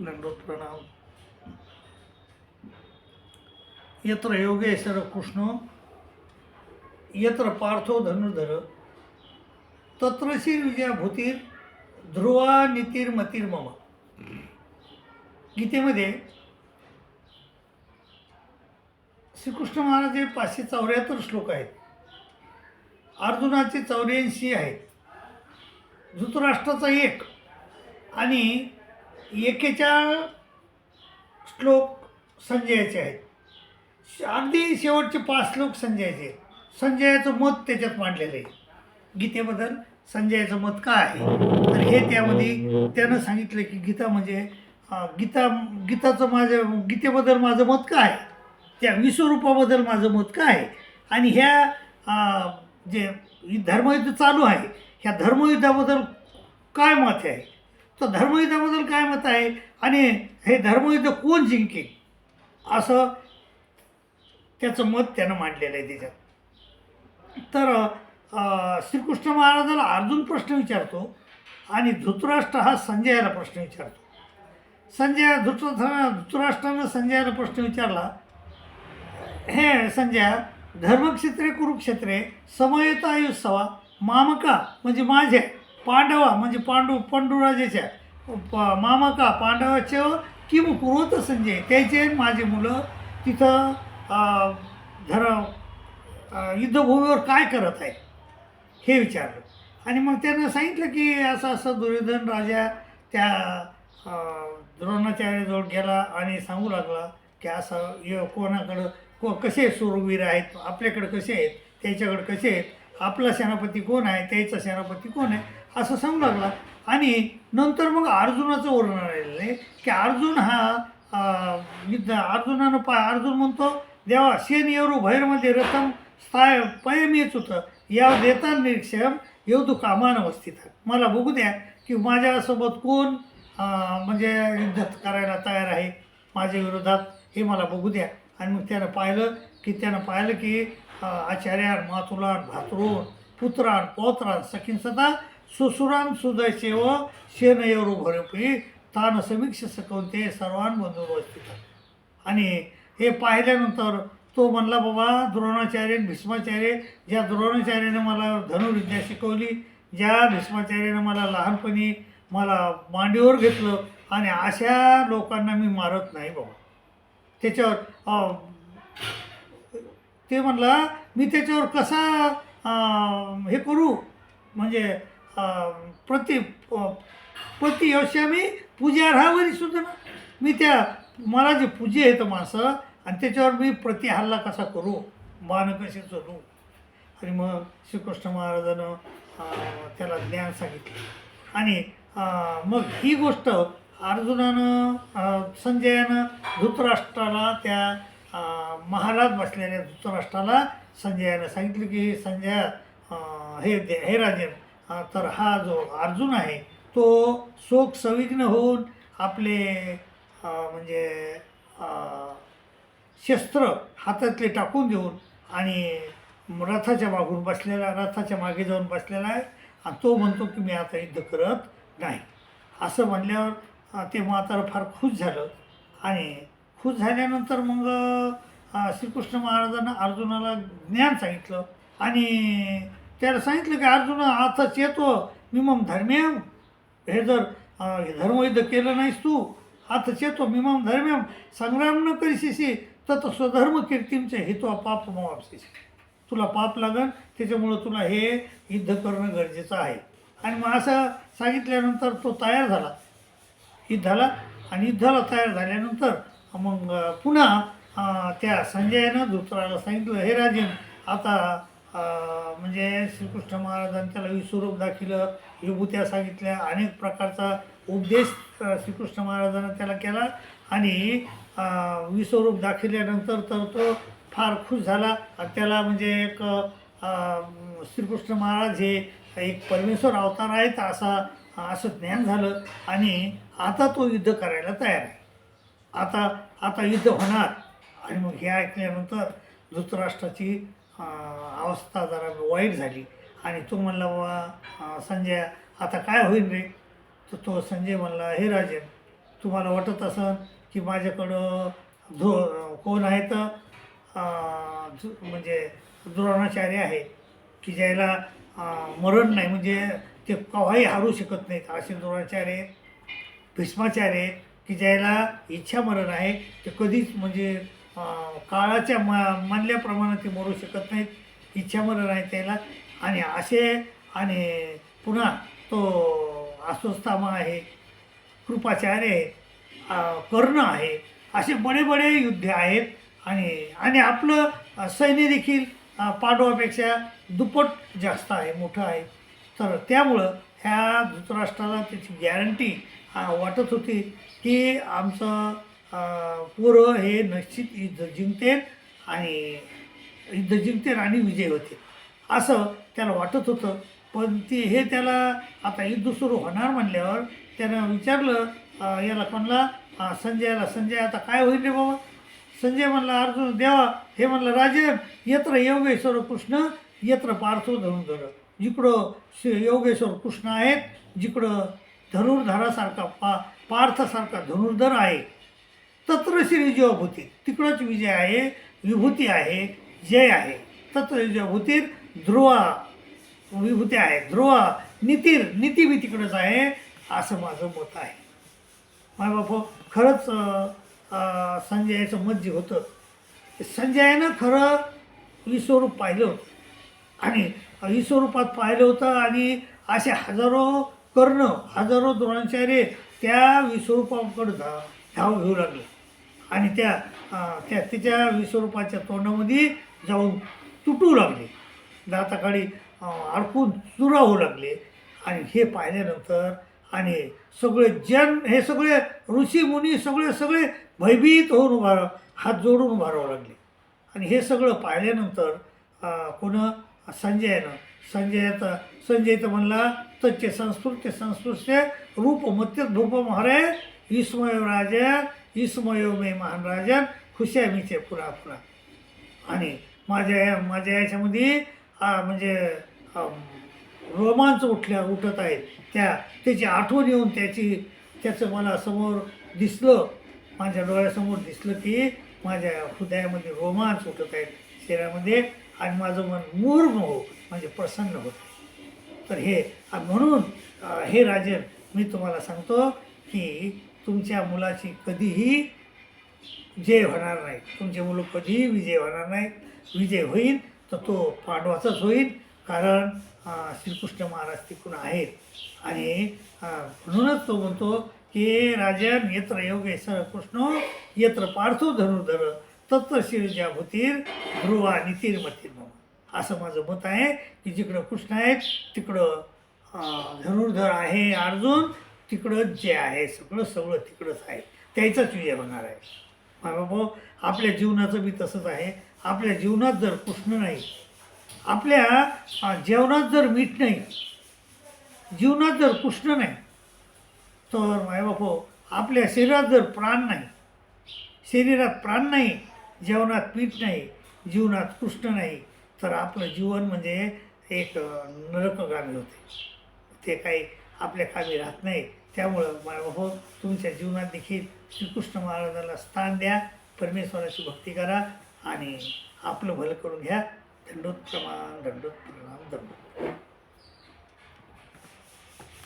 दंडोत प्रणाम यत्र योगेश्वर कृष्ण यत्र पार्थो धनुर्धर तत्रशी विजयाभूतीर ध्रुवा नीतीर्मतीर मम। गीतेमध्ये श्रीकृष्ण महाराज हे पाचशे चौऱ्याहत्तर श्लोक आहेत. अर्जुनाचे चौऱ्याऐंशी आहेत. धृतराष्ट्राचा एक आणि एकेच्या श्लोक संजयाचे आहेत. अगदी शेवटचे पाच श्लोक संजयाचे आहेत. संजयाचं मत त्याच्यात मांडलेलं आहे. गीतेबद्दल संजयाचं मत काय आहे? तर हे त्यामध्ये त्यानं सांगितलं की गीता म्हणजे गीता गीताचं माझं गीतेबद्दल माझं मत काय आहे? त्या विश्वरूपाबद्दल माझं मत काय आहे? आणि ह्या जे धर्मयुद्ध चालू आहे ह्या धर्मयुद्धाबद्दल काय मत आहे? तर धर्मयुद्धाबद्दल काय मत आहे? आणि हे धर्मयुद्ध कोण जिंकेल? असं त्याचं मत त्यानं मांडलेलं आहे त्याच्यात तर श्रीकृष्ण महाराजाला अर्जुन प्रश्न विचारतो आणि धृतराष्ट्र हा संजयाला प्रश्न विचारतो. संजय धृतराष्ट्र धृतराष्ट्रानं संजयाला प्रश्न विचारला हे संजय धर्मक्षेत्रे कुरुक्षेत्रे समयत आयुस्सवा मामका म्हणजे माझे पांडवा म्हणजे पांडू पांडुराजेच्या प- का पांडवाचे किम पुरवत संजय त्याचे माझे मुलं तिथं धर युद्धभूमीवर काय करत आहे हे विचारलं. आणि मग त्यानं सांगितलं की असं असं दुर्योधन राजा त्या द्रोणाचार्याजवळ गेला आणि सांगू लागला की असं य कोणाकडं को कसे सुरवीर आहेत आपल्याकडं कसे आहेत त्याच्याकडं कसे आहेत आपला सेनापती कोण आहे त्याचा सेनापती कोण आहे असं सांगू लागला. आणि नंतर मग अर्जुनाचं वर्णन आलेलं आहे की अर्जुन हा युद्ध अर्जुनानं पा अर्जुन म्हणतो देवा शेन येरू भैरमध्ये रथम स्थाय पयम येच होतं या देता निरीक्षम येऊ कामान अवस्थित मला बघू द्या की माझ्यासोबत कोण म्हणजे युद्धात करायला तयार आहे माझ्या विरोधात हे मला बघू द्या. आणि मग त्यानं पाहिलं की त्यानं पाहिलं की आचार्यान मातुलान भातरून पुत्रान पौत्रान सखीन सदा सुसुरान सुदयसेव शेनयरू भरपी तान समीक्ष सकवते सर्वान बंधुवस्थित आणि हे पाहिल्यानंतर तो म्हणला बाबा द्रोणाचार्य भीष्माचार्य ज्या द्रोणाचार्याने मला धनुविद्या शिकवली ज्या भीष्माचार्याने मला लहानपणी मला मांडीवर घेतलं आणि अशा लोकांना मी मारत नाही बाबा. त्याच्यावर ते म्हणला मी त्याच्यावर कसा हे करू? म्हणजे प्रति प्रति प- प्रति यशामी पूजार्हावरी सुद्धा ना. मी त्या मला जे पूजे आहेत माणसं आणि त्याच्यावर मी प्रति हल्ला कसा करू? मान कसे चलू आणि मग श्रीकृष्ण महाराजानं त्याला ज्ञान सांगितलं. आणि मग ही गोष्ट अर्जुनानं संजयानं धृतराष्ट्राला त्या महाराज बसलेल्या धृतराष्ट्राला संजयानं सांगितलं की संजय हे दे- हे राजन तर हा जो अर्जुन आहे तो शोक संविघ्न होऊन आपले म्हणजे शस्त्र हातातले टाकून देऊन आणि रथाच्या मागून बसलेला रथाच्या मागे जाऊन बसलेला आहे आणि तो म्हणतो की मी आता युद्ध करत नाही. असं म्हणल्यावर ते म्हातारं फार खुश झालं आणि खुश झाल्यानंतर मग श्रीकृष्ण महाराजांना अर्जुनाला ज्ञान सांगितलं आणि त्याला सांगितलं की अर्जुन आताच येतो मी मग धर्मेम हे जर धर्मयुद्ध केलं नाहीस तू आताच येतो मी मग धर्मेम संग्राम न करीशीशी तर स्वधर्म कीर्तींचे हे पाप मापशीशी तुला पाप लागन त्याच्यामुळं तुला हे युद्ध करणं गरजेचं आहे. आणि मग असं सांगितल्यानंतर तो तयार झाला. युद्धाला आणि युद्धाला तयार झाल्यानंतर मग पुन्हा त्या संजयानं धुतराला सांगितलं हे राजन आता म्हणजे श्रीकृष्ण महाराजांनी त्याला विश्वरूप दाखिलं विभूत्या सांगितल्या अनेक प्रकारचा उपदेश श्रीकृष्ण महाराजांना त्याला केला. आणि विश्वरूप दाखिल्यानंतर तर तो फार खुश झाला. आणि त्याला म्हणजे एक श्रीकृष्ण महाराज हे एक परमेश्वर अवतार आहेत असा असं ज्ञान झालं. आणि आता तो युद्ध करायला तयार आहे. आता आता युद्ध होणार. आणि मग हे ऐकल्यानंतर धृतराष्ट्राची अवस्था जरा वाईट झाली. आणि तो म्हणला बाबा संजय आता काय होईल रे? तर तो संजय म्हणला हे राजन तुम्हाला वाटत असन की माझ्याकडं धो कोण आहेत तर म्हणजे द्रोणाचार्य आहे की ज्याला मरण नाही म्हणजे ते केव्हाही हारू शकत नाहीत असे द्रोणाचार्य भीष्माचार्य की ज्याला इच्छा मरण आहे ते कधीच म्हणजे काळाच्या म म्हणल्याप्रमाणे ते मरू शकत नाहीत. इच्छा मरण आहे त्याला. आणि असे आणि पुन्हा तो अस्वस्थामा आहे कृपाचार्य आहे कर्ण आहे असे बडे बडे युद्ध आहेत. आणि आणि आपलं सैन्य देखील पांडवापेक्षा दुप्पट जास्त आहे मोठं आहे. तर त्यामुळं ह्या धृतराष्ट्राला त्याची गॅरंटी वाटत होती की आमचं पोरं हे निश्चित युद्ध जिंकते आणि युद्ध जिंकते आणि विजय होते असं त्याला वाटत होतं. पण ते हे त्याला आता युद्ध सुरू होणार म्हणल्यावर त्यानं विचारलं याला कोणला? संजयाला. संजय आता काय होईल रे बाबा? संजय म्हणला अर्जुन देवा. हे म्हणलं राजे यत्र योगेश्वर कृष्ण यत्र पार्थो धनुर्धर जिकडं शि- योगेश्वर कृष्ण आहेत जिकडं धनुर्धरासारखा पा पार्थसारखा धनुर्धर आहे. तत्र श्री तिकडंच विजय आहे विभूती आहे जय आहे. तत्र विजयभूतीर ध्रुवा विभूती आहे. ध्रुवा नितीर नीती बी तिकडंच आहे असं माझं मत आहे. माय बापू खरंच संजयाचं मत जे होतं संजयानं खरं विश्वरूप पाहिलं होतं. आणि विश्वरूपात पाहिलं होतं आणि असे हजारो कर्ण हजारो द्रोणाचार्य त्या विश्वरूपाकडं धा धाव घेऊ लागले. आणि त्या त्या तिच्या विश्वरूपाच्या तोंडामध्ये जाऊन तुटू लागले. दाताकाळी अडकून चुरा होऊ लागले. आणि हे पाहिल्यानंतर आणि सगळे जन हे सगळे ऋषी मुनी सगळे सगळे भयभीत होऊन उभा हात जोडून उभारावं लागले. आणि हे सगळं पाहिल्यानंतर कोण? संजयानं संजयाचा संजय तर म्हणला तच्चे संस्कृत्य संस्कृत्य रूप मत्य धूप महाराज विस्मयो राजा विस्मयो मे महान राजन खुशा मीचे पुरा पुरा आणि माझ्या या- माझ्या याच्यामध्ये म्हणजे रोमांच उठल्या उठत आहेत. त्या त्याची आठवण येऊन त्याची त्याचं मला समोर दिसलं माझ्या डोळ्यासमोर दिसलं की माझ्या हृदयामध्ये रोमांच उठत आहेत शरीरामध्ये आणि माझं मन मूर्म हो म्हणजे प्रसन्न होत तर हे म्हणून हे राजन मी तुम्हाला सांगतो की तुमच्या मुलाची कधीही जय होणार नाही. तुमचे मुलं कधीही विजय होणार नाही. विजय होईल तर तो पांडवाचाच होईल. कारण श्रीकृष्ण महाराज तिकून आहेत. आणि म्हणूनच तो म्हणतो की राजन यत्र योगेश्वर कृष्ण यत्र पार्थो धनुर्धर तत्र शिरजा भूतीर ध्रुवा नितीर मतीर असं माझं मत आहे की जिकडं कृष्ण आहेत तिकडं धनुर्धर आहे अर्जुन तिकडं जे आहे सगळं सगळं तिकडंच आहे. त्याचाच विजय होणार आहे. बाबा आपल्या जीवनाचं बी तसंच आहे. आपल्या जीवनात जर कृष्ण नाही आपल्या जेवणात जर मीठ नाही जीवनात जर कृष्ण नाही तर मायबापो आपल्या शरीरात जर प्राण नाही शरीरात प्राण नाही जेवणात पीठ नाही जीवनात कृष्ण नाही तर आपलं जीवन म्हणजे एक नरकगामी होते. ते काही आपल्या कामी राहत नाही. त्यामुळं हो तुमच्या जीवनात देखील श्रीकृष्ण महाराजाला स्थान द्या परमेश्वराची भक्ती करा आणि आपलं भलं करून घ्या. दंडोत प्रमाण दंडोत दंडोत